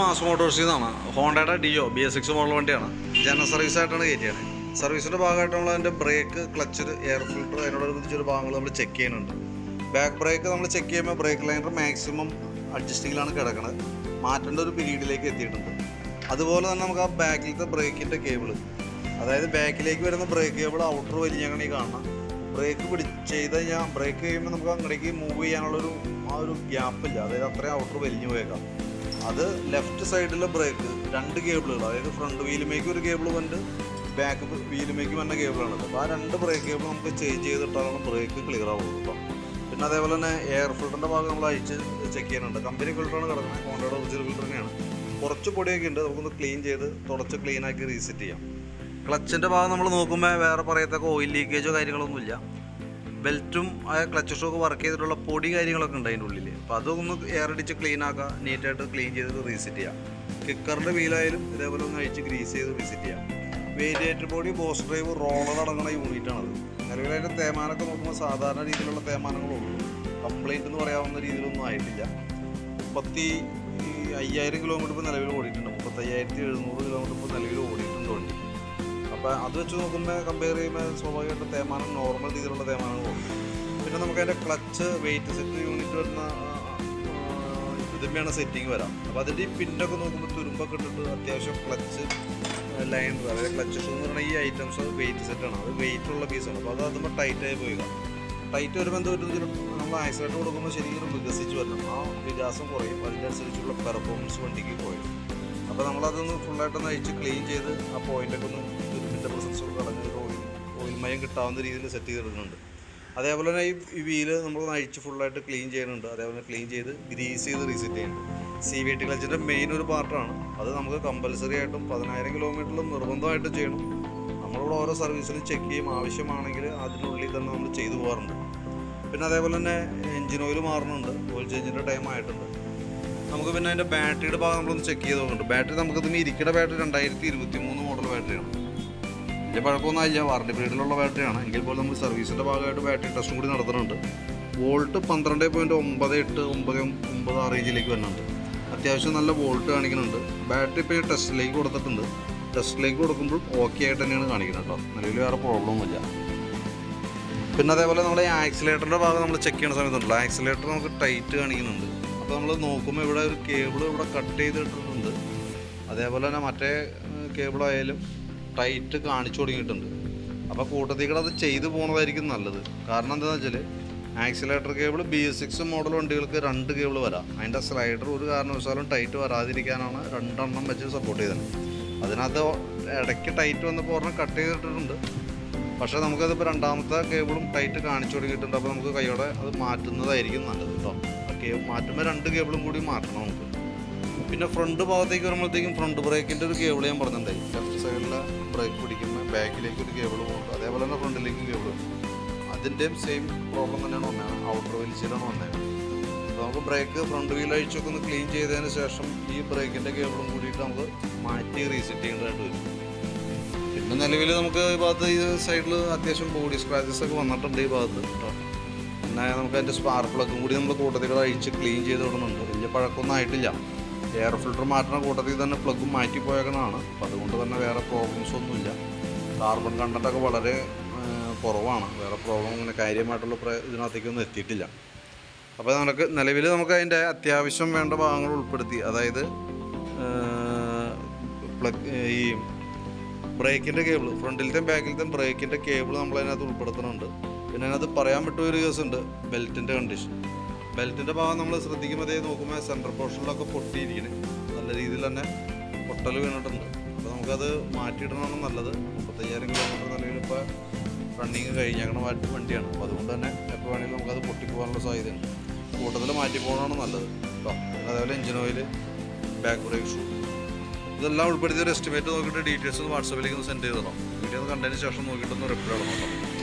Mass മോട്ടോഴ്സിൽ ഹോണ്ടയുടെ Dio B S six model വണ്ടിയാണ്. ജനറൽ സർവീസ് ആയിട്ടാണ് കയറ്റിയത്. സർവീസിന്റെ ഭാഗമായിട്ട് നമ്മൾ അതിന്റെ ബ്രേക്ക് ക്ലച്ച് എയർ ഫിൽറ്റർ അതിനോടനുബന്ധിച്ചൊരു ഭാഗങ്ങൾ നമ്മൾ ചെക്ക് ചെയ്യുന്നുണ്ട്. ബാക്ക് ബ്രേക്ക് നമ്മൾ ചെക്ക് ചെയ്യുമ്പോൾ ബ്രേക്ക് ലൈനർ മാക്സിമം അഡ്ജസ്റ്റിങ്ങിലാണ് കിടക്കുന്നത് മാറ്റേണ്ട ഒരു പീരീഡിലേക്ക് എത്തിയിട്ടുണ്ട്. അതുപോലെ തന്നെ നമുക്ക് ആ ബാക്കിലത്തെ ബ്രേക്കിന്റെ കേബിൾ അതായത് ബാക്കിലേക്ക് വരുന്ന ബ്രേക്ക് കേബിൾ ഔട്ടർ വലിഞ്ഞങ്ങനെ കാണണം ബ്രേക്ക് പിടി ചെയ്ത് കഴിഞ്ഞാൽ ബ്രേക്ക് ചെയ്യുമ്പോൾ നമുക്ക് അങ്ങടേക്ക് മൂവ് ചെയ്യാനുള്ളൊരു ആ ഒരു ഗ്യാപ്പില്ല. അതായത് അത്രയും ഔട്ടർ വലിഞ്ഞു പോയേക്കാം. അത് ലെഫ്റ്റ് സൈഡിലെ ബ്രേക്ക് രണ്ട് കേബിളുകൾ അതായത് ഫ്രണ്ട് വീലുമേക്ക് ഒരു കേബിൾ വന്നിട്ട് ബാക്ക് വീലുമേക്ക് വന്ന കേബിളാണ് അപ്പോൾ ആ രണ്ട് ബ്രേക്ക് കേബിൾ നമുക്ക് ചേഞ്ച് ചെയ്തിട്ടാണ് ബ്രേക്ക് ക്ലിയർ ആവുന്നത് കേട്ടോ പിന്നെ അതേപോലെ തന്നെ എയർ ഫിൽറ്ററിന്റെ ഭാഗം നമ്മൾ അഴിച്ച് ചെക്ക് ചെയ്യാനുണ്ട്. കമ്പനി ഫിൽറ്ററാണ് കിടക്കുന്നത്. ഹോണ്ടയുടെ ഒറിജിനൽ ഫിൽറ്റർ തന്നെയാണ്. കുറച്ച് പൊടിയൊക്കെ ഉണ്ട്. നമുക്കൊന്ന് ക്ലീൻ ചെയ്ത് തുടച്ച് ക്ലീൻ ആക്കി റീസെറ്റ് ചെയ്യാം. ക്ലച്ചിന്റെ ഭാഗം നമ്മൾ നോക്കുമ്പോൾ വേറെ പറയത്തക്ക ഓയിൽ ലീക്കേജോ കാര്യങ്ങളൊന്നുമില്ല. ബെൽറ്റും ആ ക്ലച്ച് ഷോക്ക് വർക്ക് ചെയ്തിട്ടുള്ള പൊടി കാര്യങ്ങളൊക്കെ ഉണ്ട് അതിന്റെ ഉള്ളിൽ അപ്പോൾ അതൊന്ന് എയർ അടിച്ച് ക്ലീൻ ആക്കുക നീറ്റായിട്ട് ക്ലീൻ ചെയ്ത് റീസെറ്റ് ചെയ്യാം. കിക്കറിന്റെ വീലായാലും ഇതേപോലെ ഒന്ന് അഴിച്ച് ഗ്രീസ് ചെയ്ത് റീസെറ്റ് ചെയ്യാം. Variator body boss drive roller അടങ്ങുന്ന യൂണിറ്റാണത് നിലവിലായിട്ട് തേമാനൊക്കെ നോക്കുമ്പോൾ സാധാരണ രീതിയിലുള്ള തേമാനങ്ങളുള്ളൂ കംപ്ലൈന്റ് എന്ന് പറയാവുന്ന രീതിയിലൊന്നും ആയിട്ടില്ല. മുപ്പത്തി അയ്യായിരം കിലോമീറ്റർ ഇപ്പോൾ നിലവിൽ ഓടിയിട്ടുണ്ട്. മുപ്പത്തയ്യായിരത്തി എഴുന്നൂറ് കിലോമീറ്റർ ഇപ്പോൾ നിലവിൽ ഓടിയിട്ടുണ്ട് അപ്പോൾ അത് വെച്ച് നോക്കുമ്പോൾ കമ്പയർ ചെയ്യുമ്പോൾ സ്വാഭാവികമായിട്ടും തേമാനം നോർമൽ രീതിയിലുള്ള തേമാനങ്ങളുള്ളൂ പിന്നെ നമുക്ക് അതിന്റെ ക്ലച്ച് വെയിറ്റ് സെറ്റ് യൂണിറ്റ് വരുന്ന ഇതുമ്മയാണ് സെറ്റിങ് വരാം. അപ്പോൾ അതിന്റെ ഈ പിന്നൊക്കെ നോക്കുമ്പോൾ തുരുമ്പൊക്കെ ഇട്ടിട്ട് അത്യാവശ്യം ക്ലച്ച് ലൈൻ അതായത് ക്ലച്ച് ഷൂ എന്ന് പറഞ്ഞാൽ ഈ ഐറ്റംസ് വെയിറ്റ് ആണ്. അത് വെയിറ്റ് ഉള്ള പീസാണ് അപ്പോൾ അത് അതുമ്പോൾ ടൈറ്റായി പോയി ടൈറ്റ് വരുമ്പോൾ എന്ത് പറ്റും? നമ്മൾ ആക്സിഡന്റ് കൊടുക്കുമ്പോൾ ശരിക്കും വികസിച്ച് വരണം. ആ വികാസം കുറയും. അതിനനുസരിച്ചുള്ള പെർഫോമൻസ് വണ്ടിക്ക് കുറയും. അപ്പോൾ നമ്മളതൊന്ന് ഫുള്ളായിട്ടൊന്ന് അഴിച്ച് ക്ലീൻ ചെയ്ത് ആ പോയിന്റൊക്കെ ഒന്ന് തുരുമ്പിന്റെ പ്രസൻസ് കളഞ്ഞ് ഓയിൽ ഓയിൽ മയം കിട്ടാവുന്ന രീതിയിൽ സെറ്റ് ചെയ്തെടുക്കുന്നുണ്ട് അതേപോലെ തന്നെ ഈ വീൽ നമ്മൾ അഴിച്ച് ഫുള്ളായിട്ട് ക്ലീൻ ചെയ്യുന്നുണ്ട്. അതേപോലെ ക്ലീൻ ചെയ്ത് ഗ്രീസ് ചെയ്ത് റീസെറ്റ് ചെയ്യുന്നുണ്ട്. സി വി ടി ക്ലച്ചിന്റെ മെയിൻ ഒരു പാർട്ടാണ് അത് നമുക്ക് കമ്പൽസറി ആയിട്ടും പതിനായിരം കിലോമീറ്ററിലും നിർബന്ധമായിട്ടും ചെയ്യണം. നമ്മളിവിടെ ഓരോ സർവീസിലും ചെക്ക് ചെയ്യും. ആവശ്യമാണെങ്കിൽ അതിനുള്ളിൽ തന്നെ നമ്മൾ ചെയ്തു പോകാറുണ്ട്. പിന്നെ അതേപോലെ തന്നെ എഞ്ചിൻ ഓയിൽ മാറുന്നുണ്ട്. ഓയിൽ ചേഞ്ചിന്റെ ടൈം ആയിട്ടുണ്ട്. നമുക്ക് പിന്നെ അതിന്റെ ബാറ്ററിയുടെ ഭാഗം നമ്മളൊന്ന് ചെക്ക് ചെയ്ത് നോക്കുന്നുണ്ട്. ബാറ്ററി നമുക്ക് ഇതിന് ഇരിക്കുന്ന ബാറ്ററി രണ്ടായിരത്തി ഇരുപത്തി മൂന്ന് മോഡൽ ബാറ്ററിയാണ് വലിയ കുഴപ്പമൊന്നും ഇല്ല വാറണ്ടി പീരീഡിലുള്ള ബാറ്ററിയാണ് എങ്കിൽ പോലും നമ്മൾ സർവീസിന്റെ ഭാഗമായിട്ട് ബാറ്ററി ടെസ്റ്റും കൂടി നടത്തുന്നുണ്ട്. വോൾട്ട് പന്ത്രണ്ട് പോയിന്റ് ഒമ്പത് എട്ട് ഒമ്പത് ഒമ്പത് ആ റേഞ്ചിലേക്ക് വരുന്നുണ്ട്. അത്യാവശ്യം നല്ല വോൾട്ട് കാണിക്കുന്നുണ്ട്. ബാറ്ററി ഇപ്പോൾ ടെസ്റ്റിലേക്ക് കൊടുത്തിട്ടുണ്ട്. ടെസ്റ്റിലേക്ക് കൊടുക്കുമ്പോൾ ഓക്കെ ആയിട്ട് തന്നെയാണ് കാണിക്കുന്നത് കേട്ടോ. നിലവിൽ വേറെ പ്രോബ്ലമൊന്നുമില്ല പിന്നെ അതേപോലെ നമ്മൾ ആക്സിലേറ്ററിന്റെ ഭാഗം നമ്മൾ ചെക്ക് ചെയ്യുന്ന സമയത്തുണ്ടല്ലോ ആക്സിലേറ്റർ നമുക്ക് ടൈറ്റ് കാണിക്കുന്നുണ്ട്. അപ്പോൾ നമ്മൾ നോക്കുമ്പോൾ ഇവിടെ ഒരു കേബിൾ ഇവിടെ കട്ട് ചെയ്തിട്ടുണ്ട്. അതേപോലെ തന്നെ മറ്റേ കേബിൾ ആയാലും ടൈറ്റ് കാണിച്ചു തുടങ്ങിയിട്ടുണ്ട്. അപ്പോൾ കൂട്ടത്തിൽ കൂടെ അത് ചെയ്തു പോകുന്നതായിരിക്കും നല്ലത്. കാരണം എന്താണെന്ന് വെച്ചാൽ accelerator cable B six model വണ്ടികൾക്ക് രണ്ട് കേബിൾ വരാം. അതിന്റെ സ്ലൈഡർ ഒരു കാരണവശാലും ടൈറ്റ് വരാതിരിക്കാനാണ് രണ്ടെണ്ണം വെച്ച് സപ്പോർട്ട് ചെയ്തത്. അതിനകത്ത് ഇടയ്ക്ക് ടൈറ്റ് വന്നപ്പോൾ ഒരെണ്ണം കട്ട് ചെയ്തിട്ടുണ്ട് പക്ഷേ നമുക്കതിപ്പോൾ രണ്ടാമത്തെ കേബിളും ടൈറ്റ് കാണിച്ചു തുടങ്ങിയിട്ടുണ്ട്. അപ്പോൾ നമുക്ക് കൈയോടെ അത് മാറ്റുന്നതായിരിക്കും നല്ലത് കേട്ടോ കേബിൾ മാറ്റുമ്പോൾ രണ്ട് കേബിളും കൂടി മാറ്റണം നമുക്ക്. പിന്നെ ഫ്രണ്ട് ഭാഗത്തേക്ക് വരുമ്പോഴത്തേക്കും ഫ്രണ്ട് ബ്രേക്കിന്റെ ഒരു കേബിൾ ഞാൻ പറഞ്ഞിട്ടുണ്ടായി ലെഫ്റ്റ് സൈഡിലെ ബ്രേക്ക് പിടിക്കുമ്പോൾ ബാക്കിലേക്ക് ഒരു കേബിൾ പോകുന്നുണ്ട് അതേപോലെ തന്നെ ഫ്രണ്ടിലേക്ക് കേബിൾ അതിന്റെയും സെയിം പ്രോബ്ലം തന്നെയാണ് വന്നത്. ഔട്ടർ വീൽസിലാണ് വന്നത്. അപ്പോൾ നമുക്ക് ബ്രേക്ക് ഫ്രണ്ട് വീൽ അഴിച്ചൊക്കെ ഒന്ന് ക്ലീൻ ചെയ്തതിന് ശേഷം ഈ ബ്രേക്കിന്റെ കേബിളും കൂടിയിട്ട് നമുക്ക് മാറ്റി റീസെറ്റ് ചെയ്യേണ്ടതായിട്ട് വരും. പിന്നെ നിലവിൽ നമുക്ക് ഈ ഭാഗത്ത് ഈ സൈഡിൽ അത്യാവശ്യം ബോഡി സ്ക്രാച്ചസ് ഒക്കെ വന്നിട്ടുണ്ട് ഈ ഭാഗത്ത് കേട്ടോ. പിന്നെ നമുക്ക് അതിന്റെ സ്പാർക്ക് പ്ലഗും കൂടി നമ്മൾ കൂട്ടത്തിൽ അഴിച്ച് ക്ലീൻ ചെയ്ത് വിടുന്നുണ്ട്. വലിയ പഴക്കമൊന്നും ആയിട്ടില്ല. എയർ ഫിൽറ്റർ മാറ്റുന്ന കൂട്ടത്തിൽ തന്നെ പ്ലഗും മാറ്റി അപ്പോൾ അതുകൊണ്ട് തന്നെ വേറെ പ്രോബ്ലംസ് ഒന്നുമില്ല. കാർബൺ കണ്ടന്റൊക്കെ വളരെ കുറവാണ്. വേറെ പ്രോബ്ലം അങ്ങനെ കാര്യമായിട്ടുള്ള ഇതിനകത്തേക്കൊന്നും എത്തിയിട്ടില്ല. അപ്പോൾ നമുക്ക് നിലവിൽ നമുക്ക് അതിന്റെ അത്യാവശ്യം വേണ്ട ഭാഗങ്ങൾ ഉൾപ്പെടുത്തി അതായത് പ്ലഗ് ഈ ബ്രേക്കിന്റെ കേബിൾ ഫ്രണ്ടിലത്തെയും ബാക്കിലത്തെയും ബ്രേക്കിന്റെ കേബിൾ നമ്മൾ അതിനകത്ത് ഉൾപ്പെടുത്തുന്നുണ്ട് പിന്നെ അതിനകത്ത് പറയാൻ പറ്റിയ ഒരു കേസുണ്ട് ബെൽറ്റിന്റെ കണ്ടീഷൻ. ബെൽറ്റിന്റെ ഭാഗം നമ്മൾ ശ്രദ്ധിക്കുമ്പോൾ അതേ നോക്കുമ്പോൾ സെന്റർ പോർഷനിലൊക്കെ പൊട്ടിയിരിക്കണേ. നല്ല രീതിയിൽ തന്നെ പൊട്ടൽ വീണിട്ടുണ്ട്. അപ്പോൾ നമുക്കത് മാറ്റിയിടണമാണ് നല്ലത്. മുപ്പത്തയ്യായിരം കിലോമീറ്റർ നിലവിൽ ഇപ്പോൾ റണ്ണിങ് കഴിഞ്ഞേക്കണ മാറ്റി വണ്ടിയാണ്. അപ്പോൾ അതുകൊണ്ട് തന്നെ എപ്പോൾ വേണമെങ്കിലും നമുക്കത് പൊട്ടിപ്പോകാനുള്ള സാധ്യതയുണ്ട്. കൂട്ടത്തിൽ മാറ്റി പോകണമാണ് നല്ലത് പിന്നെ അതേപോലെ engine oil back brake shoe ഇതെല്ലാം ഉൾപ്പെടുത്തിയ ഒരു എസ്റ്റിമേറ്റ് നോക്കിയിട്ട് ഡീറ്റെയിൽസ് വാട്സാപ്പിലേക്ക് ഒന്ന് സെൻഡ് ചെയ്തോ വീഡിയോ ഒന്ന് കണ്ടതിന് ശേഷം നോക്കിയിട്ടൊന്ന് റിപ്ലൈ ഇടണം കേട്ടോ.